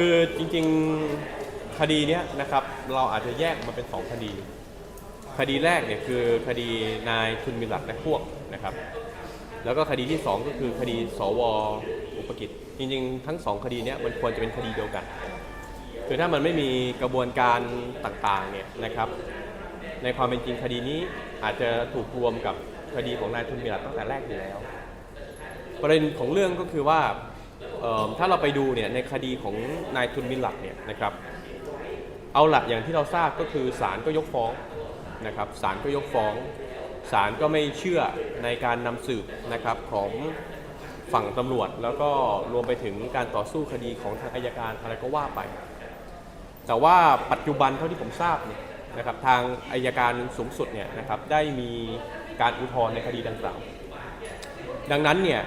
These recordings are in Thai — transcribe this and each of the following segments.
คือจริงๆคดีเนี้ยนะครับเราอาจจะแยกมาเป็น 2 คดี คดีแรกเนี่ยคือคดีนายทุนมิลัดและพวกนะครับ แล้วก็คดีที่ 2 ก็คือคดีสวอุปกิจจริงๆ ทั้ง 2 คดีเนี้ยมันควรจะเป็นคดีเดียวกัน คือถ้ามันไม่มีกระบวนการต่างๆเนี่ยนะครับในความเป็นจริงคดีนี้อาจจะถูกรวมกับคดีของนายทุนมิลัดตั้งแต่แรกอยู่แล้ว ประเด็นของเรื่องก็คือว่า ถ้าเราไปดูเนี่ยในคดีของนายทุนมินหลักเนี่ยนะครับเอาหลักอย่างที่เราทราบก็คือศาลก็ยกฟ้องนะครับศาลก็ยกฟ้องศาลก็ไม่เชื่อในการนำสืบนะครับของฝั่งตำรวจ แล้วก็รวมไปถึงการต่อสู้คดีของทางอายการอะไรก็ว่าไป แต่ว่าปัจจุบันเท่าที่ผมทราบเนี่ยนะครับทางอายการสูงสุดเนี่ยนะครับได้มีการอุทธรณ์ในคดีดังกล่าวดังนั้นเนี่ย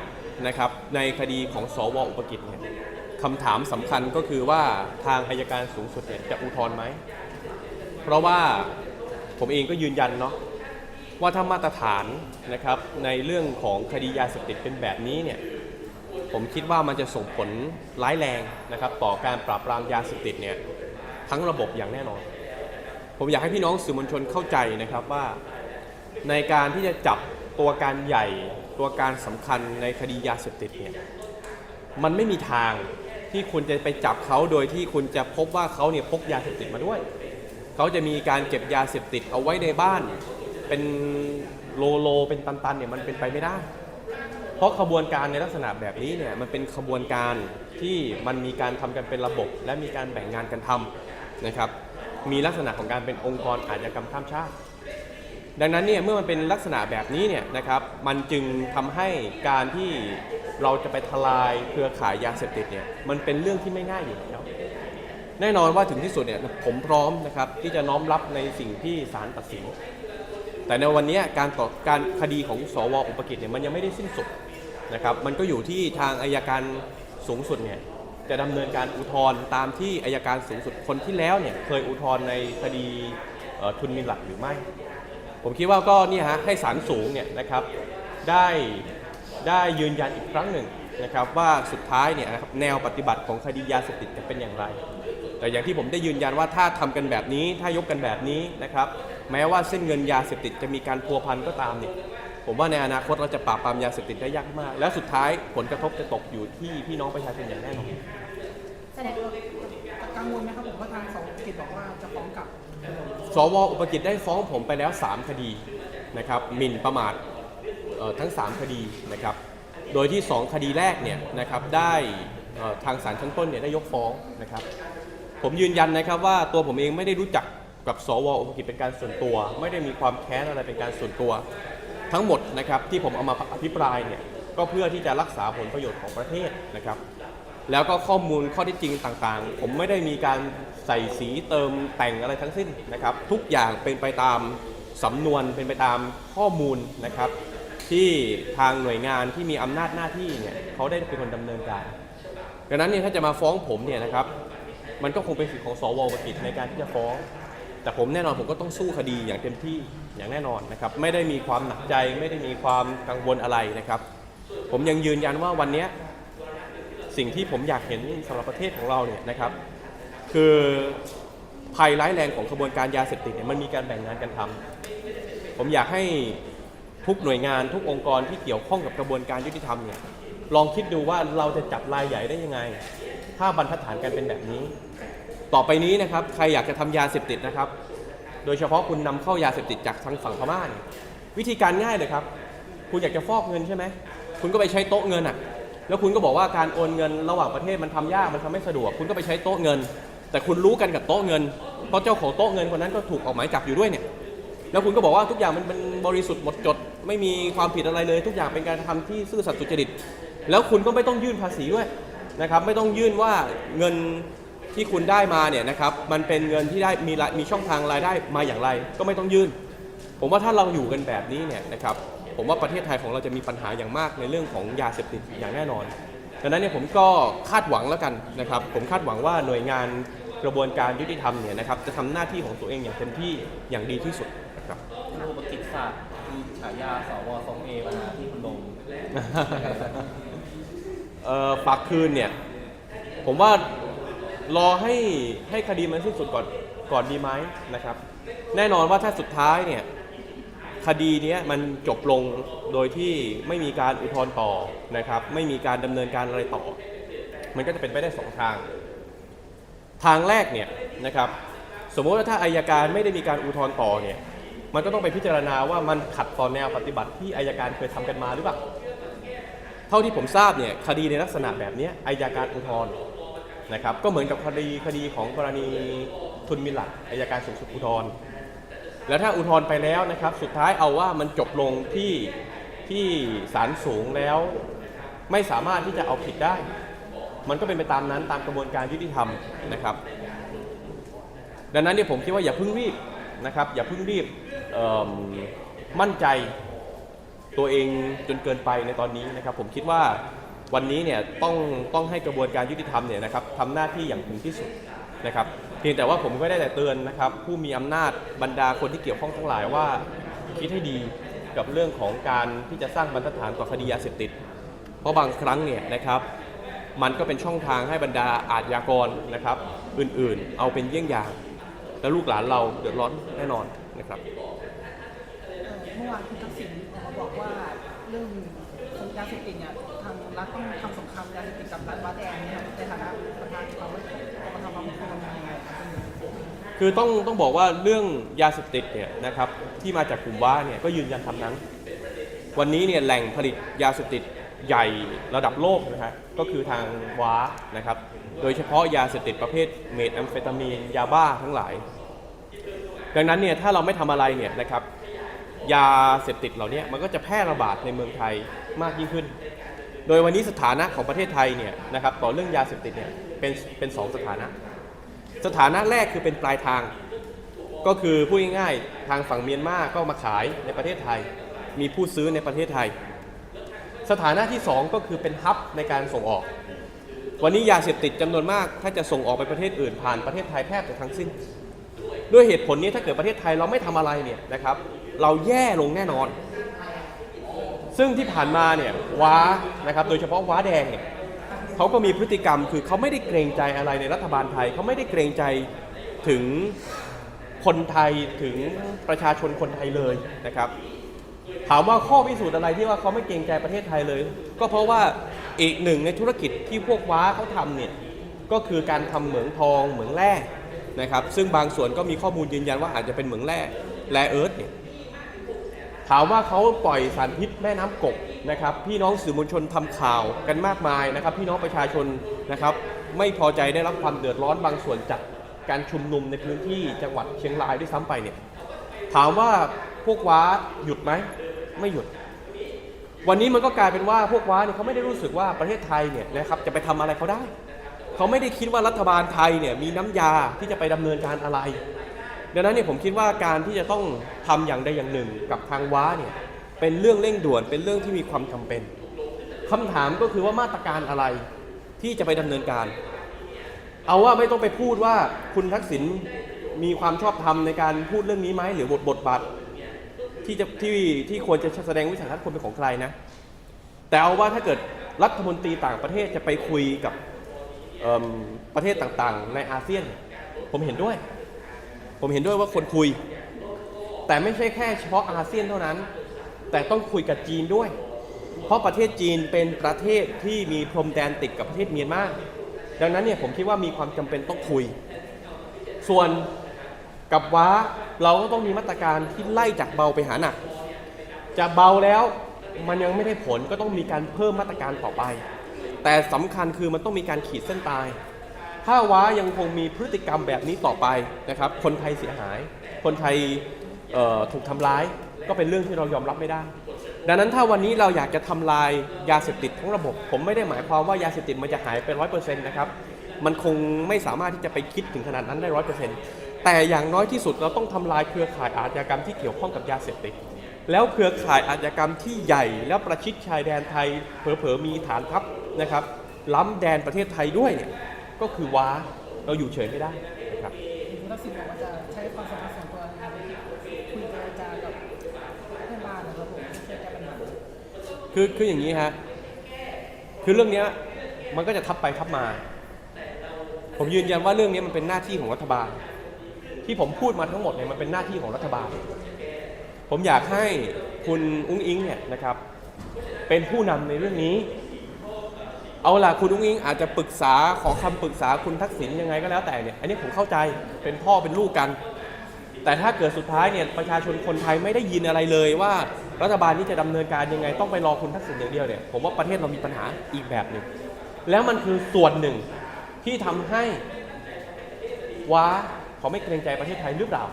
นะครับในคดีของสวอุปกิจเนี่ยคำถามสำคัญก็คือว่าทางอายการสูงสุดเนี่ยจะอุทธรณ์ไหม เพราะว่าผมเองก็ยืนยันเนาะว่าถ้ามาตรฐานนะครับในเรื่องของคดียาเสพติดเป็นแบบนี้เนี่ยผมคิดว่ามันจะส่งผลร้ายแรงนะครับต่อการปราบปรามยาเสพติดเนี่ยทั้งระบบอย่างแน่นอน ผมอยากให้พี่น้องสื่อมวลชนเข้าใจนะครับว่าในการที่จะจับตัวการใหญ่ ตัวการสำคัญในคดียาเสพติดเนี่ยมันไม่มีทางที่คุณจะไปจับเขาโดยที่คุณจะพบว่าเขาเนี่ยพกยาเสพติดมาด้วย เขาจะมีการเก็บยาเสพติดเอาไว้ในบ้าน เป็นโลโลเป็นตันๆเนี่ยมันเป็นไปไม่ได้ เพราะขบวนการในลักษณะแบบนี้เนี่ยมันเป็นขบวนการที่มันมีการทำกันเป็นระบบ และมีการแบ่งงานกันทำนะครับ มีลักษณะของการเป็นองค์กรอาชญากรรมข้ามชาติ ดังนั้นเนี่ยเมื่อมันเป็นลักษณะแบบนี้เนี่ยนะครับมันจึงทำให้การที่เราจะไปทลายเครือข่ายยาเสพติดเนี่ยมันเป็นเรื่องที่ไม่ง่ายอยู่แล้วแน่นอนว่าถึงที่สุดเนี่ยผมพร้อมนะครับที่จะน้อมรับในสิ่งที่ศาลตัดสิน แต่ในวันนี้การต่อการคดีของสวอุปกิจเนี่ยมันยังไม่ได้สิ้นสุดนะครับมันก็อยู่ที่ทางอายการสูงสุดเนี่ยจะดำเนินการอุทธรณ์ตามที่อายการสูงสุดคนที่แล้วเนี่ยเคยอุทธรณ์ในคดีทุนมินหลักหรือไม่ ผมคิดว่าก็เนี่ยฮะให้ศาลสูงเนี่ยนะครับได้ได้ยืนยันอีกครั้งหนึ่งนะครับว่าสุดท้ายเนี่ยนะครับแนวปฏิบัติของคดียาเสพติดจะเป็นอย่างไร แต่อย่างที่ผมได้ยืนยันว่าถ้าทำกันแบบนี้ถ้ายกกันแบบนี้นะครับแม้ว่าเส้นเงินยาเสพติดจะมีการพัวพันก็ตามเนี่ยผมว่าในอนาคตเราจะปราบปรามยาเสพติดได้ยากมาก และสุดท้ายผลกระทบจะตกอยู่ที่พี่น้องประชาชนอย่างแน่นอนแสดงกังวลไหมครับผมว่าทางสองกิจบอกว่า สวอุปกิจได้ฟ้องผมไปแล้ว 3 คดีนะครับหมิ่นประมาททั้ง 3 คดีนะครับ โดยที่ 2 คดีแรกเนี่ยนะครับได้ทางศาลชั้นต้นเนี่ยได้ยกฟ้องนะครับ ผมยืนยันนะครับว่าตัวผมเองไม่ได้รู้จักกับสวอุปกิจเป็นการส่วนตัว ไม่ได้มีความแค้นอะไรเป็นการส่วนตัว ทั้งหมดนะครับที่ผมเอามาอภิปรายเนี่ยก็เพื่อที่จะรักษาผลประโยชน์ของประเทศนะครับ แล้วก็ข้อมูลข้อที่จริงต่างๆ ผมไม่ได้มีการ ใส่สีเติมแต่งอะไรทั้งสิ้นนะครับ ทุกอย่างเป็นไปตามสำนวนเป็นไปตามข้อมูลนะครับ ที่ทางหน่วยงานที่มีอำนาจหน้าที่เนี่ยเขาได้เป็นคนดำเนินการดังนั้นเนี่ยถ้าจะมาฟ้องผมเนี่ยนะครับ มันก็คงเป็นสิทธิของสวปกิจในการที่จะฟ้อง แต่ผมแน่นอนผมก็ต้องสู้คดีอย่างเต็มที่อย่างแน่นอนนะครับ ไม่ได้มีความหนักใจไม่ได้มีความกังวลอะไรนะครับ ผมยังยืนยันว่าวันนี้สิ่งที่ผมอยากเห็นสำหรับประเทศของเราเนี่ยนะครับ คือภัยร้ายแรงของขบวนการยาเสพติดเนี่ยมันมีการแบ่งงานกันทำผมอยากให้ทุกหน่วยงานทุกองค์กรที่เกี่ยวข้องกับกระบวนการยุติธรรมเนี่ยลองคิดดูว่าเราจะจับรายใหญ่ได้ยังไง ถ้าบรรทัดฐานกันเป็นแบบนี้ ต่อไปนี้นะครับใครอยากจะทำยาเสพติดนะครับ โดยเฉพาะคุณนำเข้ายาเสพติดจากทางฝั่งพม่าเนี่ยวิธีการง่ายเลยครับ คุณอยากจะฟอกเงินใช่ไหมคุณก็ไปใช้โต๊ะเงินอะแล้วคุณก็บอกว่าการโอนเงินระหว่างประเทศมันทำยากมันทำไม่สะดวก คุณก็ไปใช้โต๊ะเงิน แต่คุณรู้กันกับโต๊ะเงิน เพราะเจ้าของโต๊ะเงินคนนั้นก็ถูกออกหมายจับอยู่ด้วยเนี่ย แล้วคุณก็บอกว่าทุกอย่างมันเป็นบริสุทธิ์หมดจด ไม่มีความผิดอะไรเลย ทุกอย่างเป็นการทำที่ซื่อสัตย์สุจริต แล้วคุณก็ไม่ต้องยื่นภาษีด้วยนะครับ ไม่ต้องยื่นว่าเงินที่คุณได้มาเนี่ยนะครับ มันเป็นเงินที่ได้มีมีช่องทางรายได้มาอย่างไร ก็ไม่ต้องยื่น ผมว่าถ้าเราอยู่กันแบบนี้เนี่ยนะครับ ผมว่าประเทศไทยของเราจะมีปัญหาอย่างมากในเรื่องของยาเสพติดอย่างแน่นอนดังนั้นเนี่ยผมก็คาดหวังแล้วกันนะครับ ผมคาดหวังว่าหน่วยงาน กระบวนการยุติธรรมเนี่ยนะครับจะทำหน้าที่ของตัวเองอย่างเต็มที่อย่างดีที่สุดนะครับคุณอุปกิจศาสตร์มีฉายาสวทรงเอมาที่คุณลงเอ่อฝากคืนเนี่ยผมว่ารอให้ให้คดีมันสิ้นสุดก่อนก่อนดีไหมนะครับ แน่นอนว่าถ้าสุดท้ายเนี่ยคดีเนี้ยมันจบลงโดยที่ไม่มีการอุทธรณ์ต่อนะครับ ไม่มีการดำเนินการอะไรต่อ มันก็จะเป็นไปได้สองทาง ทางแรกเนี่ยนะครับสมมติว่าถ้าอายการไม่ได้มีการอุทธรณ์ต่อเนี่ยมันก็ต้องไปพิจารณาว่ามันขัดต่อแนวปฏิบัติที่อายการเคยทำกันมาหรือเปล่าเท่าที่ผมทราบเนี่ยคดีในลักษณะแบบนี้อายการอุทธรณ์นะครับก็เหมือนกับคดีคดีของกรณีทุนมิหลักอายการสูงสุดอุทธรณ์แล้วถ้าอุทธรณ์ไปแล้วนะครับ สุดท้ายเอาว่ามันจบลงที่ที่ศาลสูงแล้ว ไม่สามารถที่จะเอาผิดได้ มันก็เป็นไปตามนั้นตามกระบวนการยุติธรรมนะครับ ดังนั้นเนี่ยผมคิดว่าอย่าเพิ่งรีบนะครับ อย่าเพิ่งรีบมมั่นใจตัวเองจนเกินไปในตอนนี้นะครับ ผมคิดว่าวันนี้เนี่ยต้องต้องให้กระบวนการยุติธรรมเนี่ยนะครับทำหน้าที่อย่างถึงที่สุดนะครับเพียงแต่ว่าผมก็ได้แต่เตือนนะครับ ผู้มีอำนาจบรรดาคนที่เกี่ยวข้องทั้งหลายว่าคิดให้ดีกับเรื่องของการที่จะสร้างบรรทัดฐานต่อคดียาเสพติด เพราะบางครั้งเนี่ยนะครับ มันก็เป็นช่องทางให้บรรดาอาชญากรนะครับ อื่นๆ เอาเป็นเยี่ยงอย่าง แล้วลูกหลานเราเดือดร้อนแน่นอนนะครับเอ่อเมื่อวานคุณทักษิณออกมาบอกว่าเรื่องของยาเสพติดเนี่ยทางรัฐต้องทำสงครามยาเสพติดกับรัฐว้าแดงเนี่ยในฐานะประธานความมั่นคงประธานความมั่นคงทำยังไงครับคือต้องต้องบอกว่าเรื่องยาเสพติดเนี่ยนะครับที่มาจากกลุ่มว้าเนี่ยก็ยืนยันคำนั้น วันนี้เนี่ยแหล่งผลิตยาเสพติด ใหญ่ระดับโลกนะฮะก็คือทางว้านะครับ โดยเฉพาะยาเสพติดประเภทเมทแอมเฟตามีนยาบ้าทั้งหลาย ดังนั้นเนี่ยถ้าเราไม่ทำอะไรเนี่ยนะครับยาเสพติดเหล่านี้มันก็จะแพร่ระบาดในเมืองไทยมากยิ่งขึ้น โดยวันนี้สถานะของประเทศไทยเนี่ยนะครับต่อเรื่องยาเสพติดเนี่ยเป็นเป็นสองสถานะ สถานะแรกคือเป็นปลายทาง ก็คือพูดง่ายๆทางฝั่งเมียนมาก็มาขายในประเทศไทย มีผู้ซื้อในประเทศไทย สถานะที่ 2 ก็คือเป็นฮับในการส่งออก วันนี้ยาเสพติดจำนวนมาก ถ้าจะส่งออกไปประเทศอื่นผ่านประเทศไทยแทบจะทั้งสิ้น ด้วยเหตุผลนี้ถ้าเกิดประเทศไทยเราไม่ทำอะไรเนี่ยนะครับ เราแย่ลงแน่นอน ซึ่งที่ผ่านมาเนี่ยว้านะครับโดยเฉพาะว้าแดงเนี่ยเขาก็มีพฤติกรรมคือเขาไม่ได้เกรงใจอะไรในรัฐบาลไทยเขาไม่ได้เกรงใจถึงคนไทยถึงประชาชนคนไทยเลยนะครับ ถามว่าข้อพิสูจน์อะไรที่ว่าเขาไม่เกรงใจประเทศไทยเลย ก็เพราะว่าอีกหนึ่งในธุรกิจที่พวกว้าเขาทำเนี่ยก็คือการทำเหมืองทองเหมืองแร่นะครับ ซึ่งบางส่วนก็มีข้อมูลยืนยันว่าอาจจะเป็นเหมืองแร่แร่เอิร์ธเนี่ยถามว่าเขาปล่อยสารพิษแม่น้ำกกนะครับ พี่น้องสื่อมวลชนทำข่าวกันมากมายนะครับ พี่น้องประชาชนนะครับ ไม่พอใจได้รับความเดือดร้อนบางส่วนจากการชุมนุมในพื้นที่จังหวัดเชียงรายด้วยซ้ำไปเนี่ยถามว่าพวกว้าหยุดไหม ไม่หยุด วันนี้มันก็กลายเป็นว่าพวกว้าเนี่ยเขาไม่ได้รู้สึกว่าประเทศไทยเนี่ยนะครับจะไปทำอะไรเขาได้ เขาไม่ได้คิดว่ารัฐบาลไทยเนี่ยมีน้ำยาที่จะไปดำเนินการอะไรดังนั้นเนี่ยผมคิดว่าการที่จะต้องทำอย่างใดอย่างหนึ่งกับทางว้าเนี่ยเป็นเรื่องเร่งด่วนเป็นเรื่องที่มีความจำเป็นคำถามก็คือว่ามาตรการอะไรที่จะไปดำเนินการ เอาว่าไม่ต้องไปพูดว่าคุณทักษิณมีความชอบธรรมในการพูดเรื่องนี้ไหมหรือบทบทบาท ที่จะที่ที่ควรจะแสดงวิสัยทัศน์ควรเป็นของใครนะ แต่เอาว่าถ้าเกิดรัฐมนตรีต่างประเทศจะไปคุยกับประเทศต่างๆ ในอาเซียน ผมเห็นด้วย ผมเห็นด้วยว่าควรคุย แต่ไม่ใช่แค่เฉพาะอาเซียนเท่านั้น แต่ต้องคุยกับจีนด้วย เพราะประเทศจีนเป็นประเทศที่มีพรมแดนติดกับประเทศเมียนมาดังนั้นเนี่ยผมคิดว่ามีความจำเป็นต้องคุย ส่วน กับว้าเราก็ต้องมีมาตรการที่ไล่จากเบาไปหาหนัก จะเบาแล้วมันยังไม่ได้ผลก็ต้องมีการเพิ่มมาตรการต่อไป แต่สำคัญคือมันต้องมีการขีดเส้นตาย ถ้าว้ายังคงมีพฤติกรรมแบบนี้ต่อไปนะครับ คนไทยเสียหาย คนไทยถูกทำร้าย ก็เป็นเรื่องที่เรายอมรับไม่ได้ ดังนั้นถ้าวันนี้เราอยากจะทำลายยาเสพติดทั้งระบบ ผมไม่ได้หมายความว่ายาเสพติดมันจะหายไปร้อยเปอร์เซ็นต์นะครับ มันคงไม่สามารถที่จะไปคิดถึงขนาดนั้นได้ร้อยเปอร์เซ็นต์ แต่อย่างน้อยที่สุดเราต้องทำลายเครือข่ายอาชญากรรมที่เกี่ยวข้องกับยาเสพติด แล้วเครือข่ายอาชญากรรมที่ใหญ่ แล้วประชิดชายแดนไทยเผลอๆมีฐานทัพนะครับ ล้ำแดนประเทศไทยด้วยเนี่ยก็คือว้าเราอยู่เฉยไม่ได้นะครับคุณทักษิณบอกว่าจะใช้ความสัมพันธ์ส่วนตัวในการคุยเจรจากับเพื่อนบ้านนะครับผมเพื่อแก้ปัญหาคือคืออย่างนี้ฮะคือเรื่องเนี้ยมันก็จะทับไปทับมาคผมยืนยันว่าเรื่องนี้มันเป็นหน้าที่ของรัฐบาล ที่ผมพูดมาทั้งหมดเนี่ยมันเป็นหน้าที่ของรัฐบาล ผมอยากให้คุณอุ้งอิงเนี่ยนะครับเป็นผู้นำในเรื่องนี้ เอาล่ะคุณอุ้งอิงอาจจะปรึกษาขอคำปรึกษาคุณทักษิณยังไงก็แล้วแต่เนี่ยอันนี้ผมเข้าใจเป็นพ่อเป็นลูกกัน แต่ถ้าเกิดสุดท้ายเนี่ยประชาชนคนไทยไม่ได้ยินอะไรเลยว่ารัฐบาลนี้จะดำเนินการยังไงต้องไปรอคุณทักษิณอย่างเดียวเนี่ยผมว่าประเทศเรามีปัญหาอีกแบบหนึ่งแล้วมันคือส่วนหนึ่งที่ทำให้ว้า เขาไม่เกรงใจประเทศไทยหรือเปล่า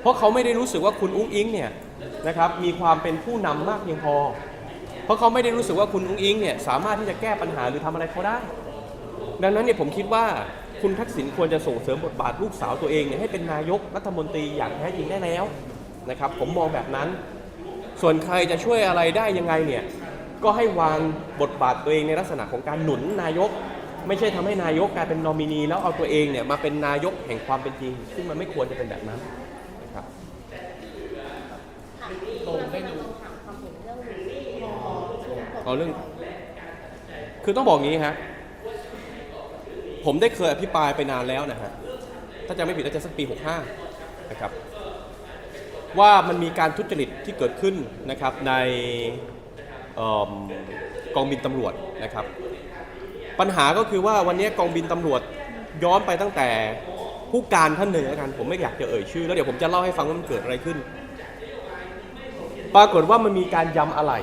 เพราะเขาไม่ได้รู้สึกว่าคุณอุ้งอิงเนี่ยนะครับมีความเป็นผู้นำมากเพียงพอ เพราะเขาไม่ได้รู้สึกว่าคุณอุ้งอิงเนี่ยสามารถที่จะแก้ปัญหาหรือทำอะไรเขาได้ ดังนั้นเนี่ยผมคิดว่าคุณทักษิณควรจะส่งเสริมบทบาทลูกสาวตัวเองเนี่ยให้เป็นนายกรัฐมนตรีอย่างแท้จริงได้แล้วนะครับ ผมมองแบบนั้น ส่วนใครจะช่วยอะไรได้ยังไงเนี่ยก็ให้วางบทบาทตัวเองในลักษณะของการหนุนนายก ไม่ใช่ทำให้นายกกลายเป็นนอมินี แล้วเอาตัวเองเนี่ยมาเป็นนายกแห่งความเป็นจริง ซึ่งมันไม่ควรจะเป็นแบบนั้นนะครับตรงได้ดูถามความเห็นเรื่องนี้พอช่วงเอาเรื่อง คือต้องบอกงี้ฮะผมได้เคยอภิปรายไปนานแล้วนะฮะถ้าจะไม่ผิดน่าจะสักปี 65 นะครับ ว่ามันมีการทุจริตที่เกิดขึ้นนะครับในเอิ่มกองบินตำรวจนะครับ ปัญหาก็คือว่าวันนี้กองบินตำรวจย้อนไปตั้งแต่ผู้การท่านหนึ่งแล้วกันผมไม่อยากจะเอ่ยชื่อ แล้วเดี๋ยวผมจะเล่าให้ฟังว่ามันเกิดอะไรขึ้น ปรากฏว่ามันมีการยำอะไหล่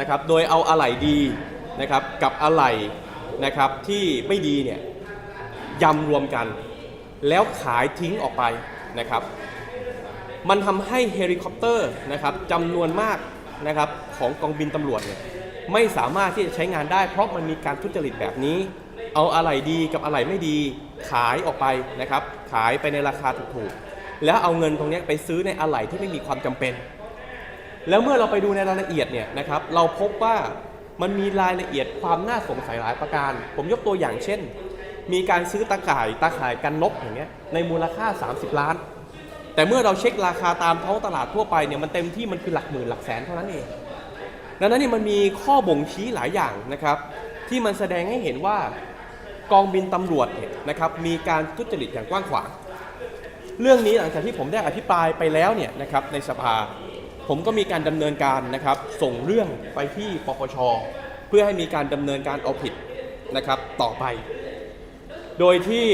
นะครับ โดยเอาอะไหล่ดีนะครับกับอะไหล่นะครับที่ไม่ดีเนี่ยยำรวมกัน แล้วขายทิ้งออกไปนะครับ มันทำให้เฮลิคอปเตอร์นะครับจำนวนมากนะครับของกองบินตำรวจเนี่ย ไม่สามารถที่จะใช้งานได้ เพราะมันมีการทุจริตแบบนี้ เอาอะไหล่ดีกับอะไหล่ไม่ดีขายออกไปนะครับ ขายไปในราคาถูกๆ แล้วเอาเงินตรงนี้ไปซื้อในอะไหล่ที่ไม่มีความจำเป็น แล้วเมื่อเราไปดูในรายละเอียดเนี่ยนะครับ เราพบว่ามันมีรายละเอียดความน่าสงสัยหลายประการ ผมยกตัวอย่างเช่น มีการซื้อตาข่ายตาข่ายกันนกอย่างเงี้ยในมูลค่า 30 ล้าน แต่เมื่อเราเช็คราคาตามท้องตลาดทั่วไปเนี่ยมันเต็มที่มันคือหลักหมื่นหลักแสนเท่านั้นเอง ดังนั้นนี่มันมีข้อบ่งชี้หลายอย่างนะครับ ที่มันแสดงให้เห็นว่ากองบินตำรวจเนี่ยนะครับมีการทุจริตอย่างกว้างขวาง เรื่องนี้หลังจากที่ผมได้อภิปรายไปแล้วเนี่ยนะครับในสภา ผมก็มีการดำเนินการนะครับ ส่งเรื่องไปที่ปปช เพื่อให้มีการดำเนินการเอาผิดนะครับต่อไป โดยที่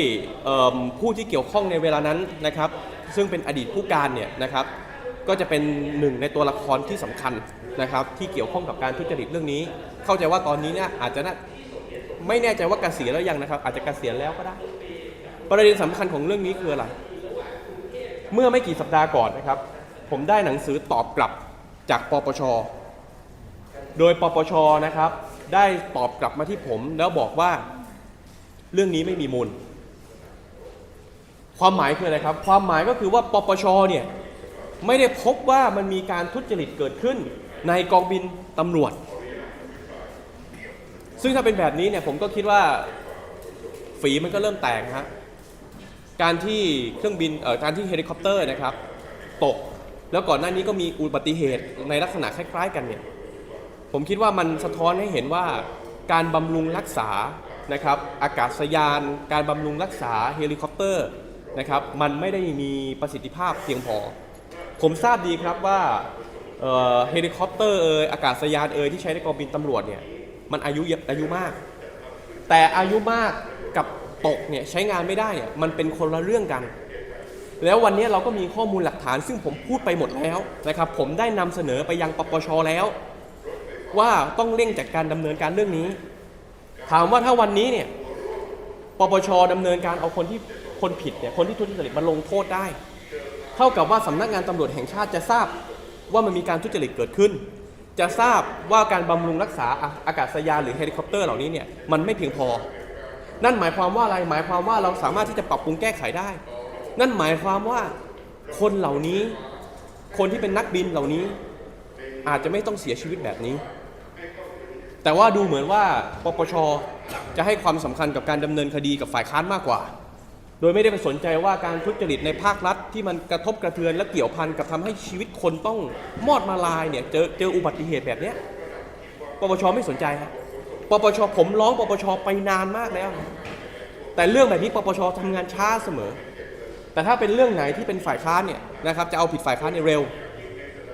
ผู้ที่เกี่ยวข้องในเวลานั้นนะครับ ซึ่งเป็นอดีตผู้การเนี่ยนะครับ ก็จะเป็นหนึ่งในตัวละครที่สำคัญ นะครับที่เกี่ยวข้องกับการทุจริตเรื่องนี้ เข้าใจว่าตอนนี้เนี่ยอาจจะน่าไม่แน่ใจว่าเกษียณแล้วยังนะครับ อาจจะเกษียณแล้วก็ได้ ประเด็นสำคัญของเรื่องนี้คืออะไร เมื่อไม่กี่สัปดาห์ก่อนนะครับ ผมได้หนังสือตอบกลับจากปปช โดยปปชนะครับ ได้ตอบกลับมาที่ผมแล้วบอกว่าเรื่องนี้ไม่มีมูล ความหมายคืออะไรครับ ความหมายก็คือว่าปปชเนี่ยไม่ได้พบว่ามันมีการทุจริตเกิดขึ้น ในกองบินตำรวจ ซึ่งถ้าเป็นแบบนี้เนี่ยผมก็คิดว่าฝีมันก็เริ่มแตกนะฮะการที่เครื่องบินเอ่อการที่เฮลิคอปเตอร์นะครับ ตกแล้วก่อนหน้านี้ก็มีอุบัติเหตุในลักษณะคล้าย ๆ กันเนี่ยผมคิดว่ามันสะท้อนให้เห็นว่าการบำรุงรักษานะครับอากาศยาน การบำรุงรักษาเฮลิคอปเตอร์นะครับมันไม่ได้มีประสิทธิภาพเพียงพอ ผมทราบดีครับว่า เฮลิคอปเตอร์เอยอากาศยานเอยที่ใช้ในกองบินตำรวจเนี่ยมันอายุเยอะอายุมาก แต่อายุมากกับตกเนี่ยใช้งานไม่ได้เนี่ยมันเป็นคนละเรื่องกัน แล้ววันนี้เราก็มีข้อมูลหลักฐาน ซึ่งผมพูดไปหมดแล้วนะครับผมได้นำเสนอไปยังปปชแล้ว ว่าต้องเร่งจัดการดำเนินการเรื่องนี้ ถามว่าถ้าวันนี้เนี่ยปปชดำเนินการเอาคนที่คนผิดเนี่ยคนที่ทุจริตมาลงโทษได้ เท่ากับว่าสำนักงานตำรวจแห่งชาติจะทราบ ว่ามันมีการทุจริตเกิดขึ้น จะทราบว่าการบำรุงรักษาอาอากาศยานหรือเฮลิคอปเตอร์เหล่านี้เนี่ยมันไม่เพียงพอ นั่นหมายความว่าอะไรหมายความว่าเราสามารถที่จะปรับปรุงแก้ไขได้ นั่นหมายความว่าคนเหล่านี้คนที่เป็นนักบินเหล่านี้ อาจจะไม่ต้องเสียชีวิตแบบนี้ แต่ว่าดูเหมือนว่าปปชจะให้ความสำคัญกับการดำเนินคดีกับฝ่ายค้านมากกว่า โดยไม่ได้ไปสนใจว่าการทุจริตในภาครัฐที่มันกระทบกระเทือนและเกี่ยวพันกับทำให้ชีวิตคนต้องมอดมาลายเนี่ยเจอเจออุบัติเหตุแบบเนี้ยปปชไม่สนใจครับปปชผมร้องปปชไปนานมากแล้ว แต่เรื่องแบบนี้ปปชทำงานช้าเสมอ แต่ถ้าเป็นเรื่องไหนที่เป็นฝ่ายค้านเนี่ยนะครับจะเอาผิดฝ่ายค้านเนี่ยเร็ว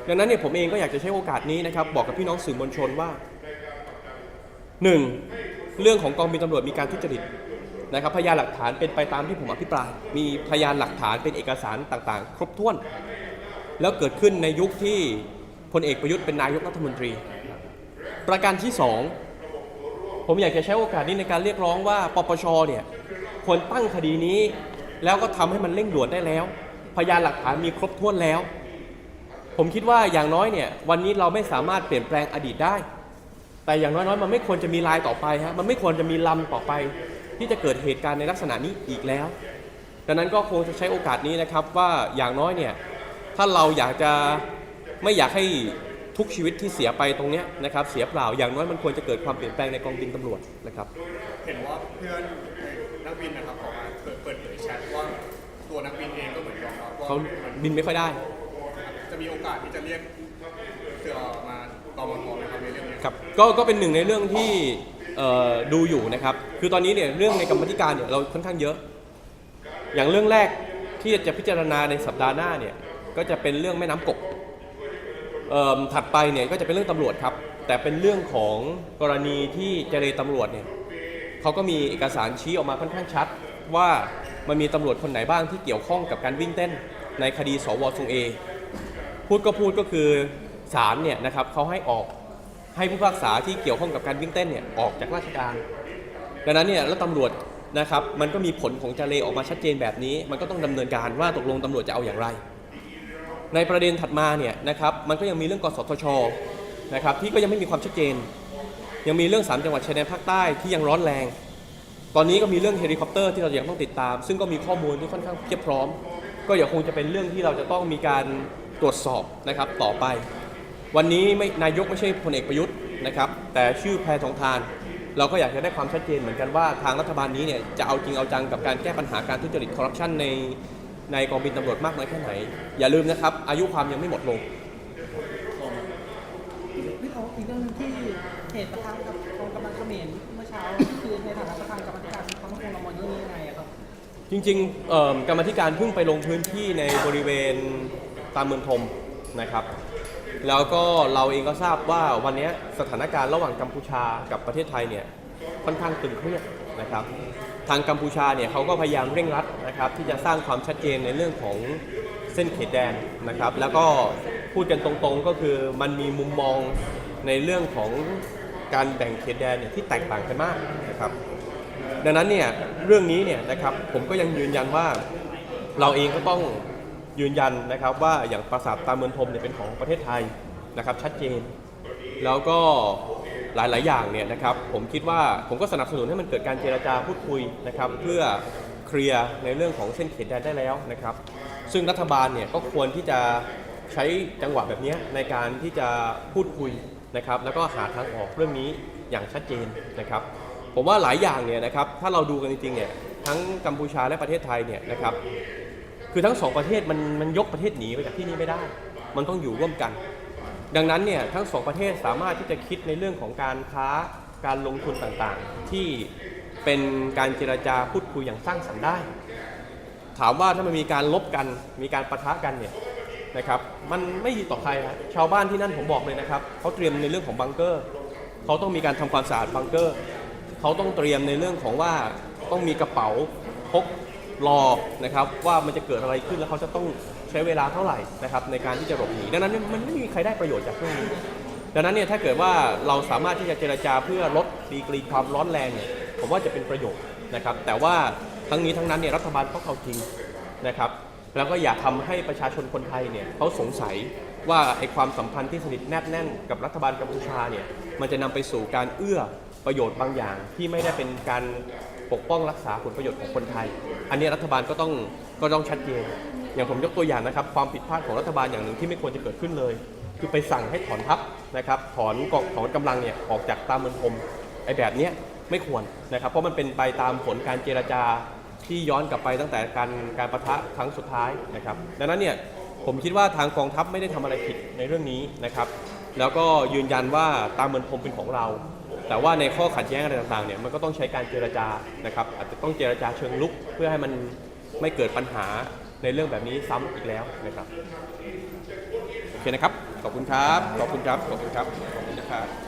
ดังนั้นเนี่ยผมเองก็อยากจะใช้โอกาสนี้นะครับบอกกับพี่น้องสื่อมวลชนว่าหนึ่งเรื่องของกองบินตำรวจมีการทุจริต นะครับพยานหลักฐานเป็นไปตามที่ผมอภิปราย มีพยานหลักฐานเป็นเอกสารต่างๆ ครบถ้วน แล้วเกิดขึ้นในยุคที่พลเอกประยุทธ์เป็นนายกรัฐมนตรี ประการที่สองผมอยากจะใช้โอกาสนี้ในการเรียกร้องว่าปปชเนี่ยควรตั้งคดีนี้ แล้วก็ทำให้มันเร่งด่วนได้แล้ว พยานหลักฐานมีครบถ้วนแล้ว ผมคิดว่าอย่างน้อยเนี่ยวันนี้เราไม่สามารถเปลี่ยนแปลงอดีตได้ แต่อย่างน้อยๆมันไม่ควรจะมีลายต่อไปฮะมันไม่ควรจะมีลำต่อไป ที่จะเกิดเหตุการณ์ในลักษณะนี้อีกแล้ว ดังนั้นก็คงจะใช้โอกาสนี้นะครับว่าอย่างน้อยเนี่ยถ้าเราอยากจะไม่อยากให้ทุกชีวิตที่เสียไปตรงเนี้ยนะครับเสียเปล่าอย่างน้อยมันควรจะเกิดความเปลี่ยนแปลงในกองบินตำรวจนะครับ เห็นว่าเพื่อนนักบินนะครับออกมาเปิดเปิดเผยแชทว่าตัวนักบินเองก็เหมือนยอมรับว่าเขาบินไม่ค่อยได้ จะมีโอกาสที่จะเรียกเสือมากองมทนะครับในเรื่องนี้ครับก็ก็เป็นหนึ่งในเรื่องที่ เอ่อดูอยู่นะครับ คือตอนนี้เนี่ยเรื่องในกรรมธิการเนี่ยเราค่อนข้างเยอะ อย่างเรื่องแรกที่จะพิจารณาในสัปดาห์หน้าเนี่ยก็จะเป็นเรื่องแม่น้ำกบเอิ่มถัดไปเนี่ยก็จะเป็นเรื่องตำรวจครับ แต่เป็นเรื่องของกรณีที่เจรตำรวจเนี่ยเขาก็มีเอกสารชี้ออกมาค่อนข้างชัด ว่ามันมีตำรวจคนไหนบ้างที่เกี่ยวข้องกับการวิ่งเต้นในคดีสวทรงเอพูดก็พูดก็คือศาลเนี่ยนะครับเขาให้ออก ให้ผู้พิพากษาที่เกี่ยวข้องกับการวิ่งเต้นเนี่ยออกจากราชการ ดังนั้นเนี่ยแล้วตำรวจนะครับมันก็มีผลของจาเลออกมาชัดเจนแบบนี้ มันก็ต้องดำเนินการว่าตกลงตำรวจจะเอาอย่างไร ในประเด็นถัดมาเนี่ยนะครับมันก็ยังมีเรื่องกสทชนะครับที่ก็ยังไม่มีความชัดเจน ยังมีเรื่องสามจังหวัดชายแดนภาคใต้ที่ยังร้อนแรง ตอนนี้ก็มีเรื่องเฮลิคอปเตอร์ที่เรายังต้องติดตาม ซึ่งก็มีข้อมูลที่ค่อนข้างเพียบพร้อม ก็อย่าคงจะเป็นเรื่องที่เราจะต้องมีการตรวจสอบนะครับต่อไป วันนี้ไม่นายกไม่ใช่พลเอกประยุทธ์นะครับ แต่ชื่อแพทองทาน เราก็อยากจะได้ความชัดเจนเหมือนกันว่าทางรัฐบาลนี้เนี่ยจะเอาจริงเอาจังกับการแก้ปัญหาการทุจริตคอร์รัปชันในในกองบินตำรวจมากน้อยแค่ไหน อย่าลืมนะครับ อายุความยังไม่หมดลงพี่เขาอีกเรื่องหนึงที่เหตุประทะกับกองกำลังเขมรเมื่อเช้าคือในฐานะประธานกรรมธิการเขาคงเรามองเรื่องนี้ยังไงอะครับ จริงๆเอิ่มกรรมาธิการเพิ่งไปลงพื้นที่ในบริเวณตามเมืองธมนะครับ แล้วก็เราเองก็ทราบว่าวันนี้สถานการณ์ระหว่างกัมพูชากับประเทศไทยเนี่ยค่อนข้างตึงเครียดนะครับ ทางกัมพูชาเนี่ยเขาก็พยายามเร่งรัดนะครับที่จะสร้างความชัดเจนในเรื่องของเส้นเขตแดนนะครับ แล้วก็พูดกันตรงๆก็คือมันมีมุมมองในเรื่องของการแบ่งเขตแดนเนี่ยที่แตกต่างกันมากนะครับ ดังนั้นเนี่ยเรื่องนี้เนี่ยนะครับผมก็ยังยืนยันว่าเราเองก็ต้อง ยืนยันนะครับว่าอย่างปราสาทตาเมืองทมเนี่ยเป็นของประเทศไทยนะครับชัดเจน แล้วก็หลาย ๆ อย่างเนี่ยนะครับผมคิดว่าผมก็สนับสนุนให้มันเกิดการเจรจาพูดคุยนะครับเพื่อเคลียร์ในเรื่องของเส้นเขตแดนได้แล้วนะครับซึ่งรัฐบาลเนี่ยก็ควรที่จะใช้จังหวะแบบนี้ในการที่จะพูดคุยนะครับแล้วก็หาทางออกเรื่องนี้อย่างชัดเจนนะครับ ผมว่าหลายอย่างเนี่ยนะครับถ้าเราดูกันจริงๆเนี่ยทั้งกัมพูชาและประเทศไทยเนี่ยนะครับ คือทั้งสองประเทศมันมันยกประเทศหนีไปจากที่นี่ไม่ได้ มันต้องอยู่ร่วมกัน ดังนั้นเนี่ยทั้งสองประเทศสามารถที่จะคิดในเรื่องของการค้าการลงทุนต่างๆ ที่เป็นการเจรจาพูดคุยอย่างสร้างสรรค์ได้ ถามว่าถ้ามันมีการลบกันมีการประทะกันเนี่ยนะครับมันไม่ดีต่อใครครับชาวบ้านที่นั่นผมบอกเลยนะครับเขาเตรียมในเรื่องของบังเกอร์เขาต้องมีการทำความสะอาดบังเกอร์เขาต้องเตรียมในเรื่องของว่าต้องมีกระเป๋าพก รอนะครับว่ามันจะเกิดอะไรขึ้นแล้วเขาจะต้องใช้เวลาเท่าไหร่นะครับในการที่จะหลบหนีดังนั้นเนี่ยมันไม่มีใครได้ประโยชน์จากเรื่องนี้ดังนั้นเนี่ยถ้าเกิดว่าเราสามารถที่จะเจรจาเพื่อลดดีกรีความร้อนแรงเนี่ยผมว่าจะเป็นประโยชน์นะครับแต่ว่าทั้งนี้ทั้งนั้นเนี่ยรัฐบาลต้องเอาจริงนะครับแล้วก็อย่าทำให้ประชาชนคนไทยเนี่ยเขาสงสัยว่าไอ้ความสัมพันธ์ที่สนิทแนบแน่นกับรัฐบาลกัมพูชาเนี่ยมันจะนำไปสู่การเอื้อประโยชน์บางอย่างที่ไม่ได้เป็นการ ปกป้องรักษาผลประโยชน์ของคนไทย อันนี้รัฐบาลก็ต้องก็ต้องชัดเจน อย่างผมยกตัวอย่างนะครับ ความผิดพลาดของรัฐบาลอย่างหนึ่งที่ไม่ควรจะเกิดขึ้นเลย คือไปสั่งให้ถอนทัพนะครับ ถอนกองถอนกำลังเนี่ยออกจากตามเมืองพรมไอ้แบบเนี้ยไม่ควรนะครับ เพราะมันเป็นไปตามผลการเจรจาที่ย้อนกลับไปตั้งแต่การการประทะครั้งสุดท้ายนะครับ ดังนั้นเนี่ยผมคิดว่าทางกองทัพไม่ได้ทำอะไรผิดในเรื่องนี้นะครับ แล้วก็ยืนยันว่าตามเมืองพรมเป็นของเรา แต่ว่าในข้อขัดแย้งอะไรต่างๆเนี่ยมันก็ต้องใช้การเจรจานะครับอาจจะต้องเจรจาเชิงลุก เพื่อให้มันไม่เกิดปัญหาในเรื่องแบบนี้ซ้ำอีกแล้วนะครับโอเคนะครับขอบคุณครับขอบคุณครับขอบคุณครับขอบคุณนะครับ